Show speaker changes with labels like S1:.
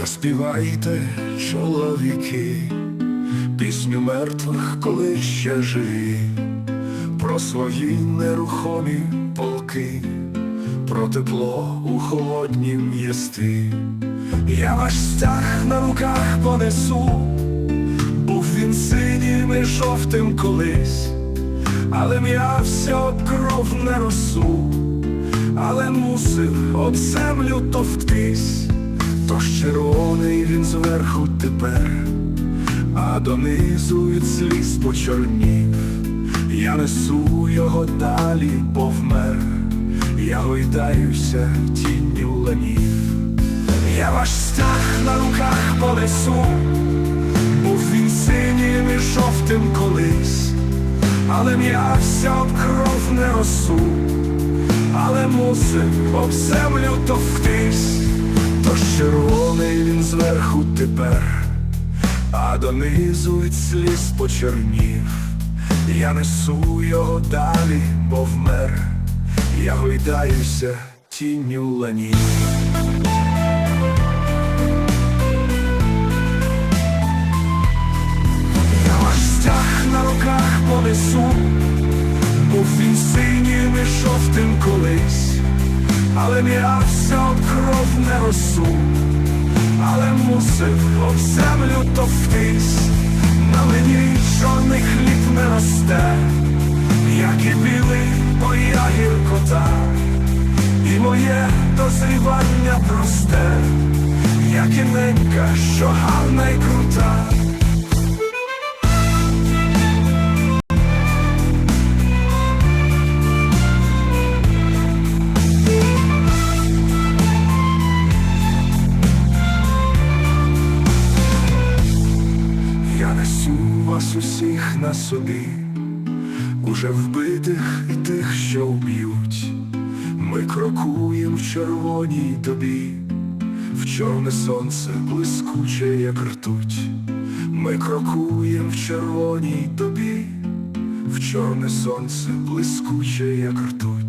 S1: Заспівайте, чоловіки, пісню мертвих, коли ще живі, про свої нерухомі полки, про тепло у холоднім єсті. Я ваш стяг на руках понесу, був він синім і жовтим колись, але м'явся об кров не росу, але мусив об землю товктись. Тож червоний він зверху тепер, а донизу від сліз почорнів. Я несу його далі, бо вмер, я гойдаюся тінню ланів. Я ваш стяг на руках понесу, був він синім і жовтим колись, але м'явся об кров не росу, але мусив об землю товктись. Зверху тепер, а донизу від сліз почорнів. Я несу його далі, бо вмер, я гойдаюся тінню ланів. Я ваш стяг на руках понесу, був він синім і жовтим колись, але м'явся кров не росу, але мусив об землю товтись, на мені чорний хліб не росте, як і білий моя гіркота, і моє дозрівання просте, як і ненька, що гарна й крута. Усіх на собі, уже вбитих і тих, що вб'ють. Ми крокуємо в червоній добі, в чорне сонце блискуче, як ртуть. Ми крокуємо в червоній добі, в чорне сонце блискуче, як ртуть.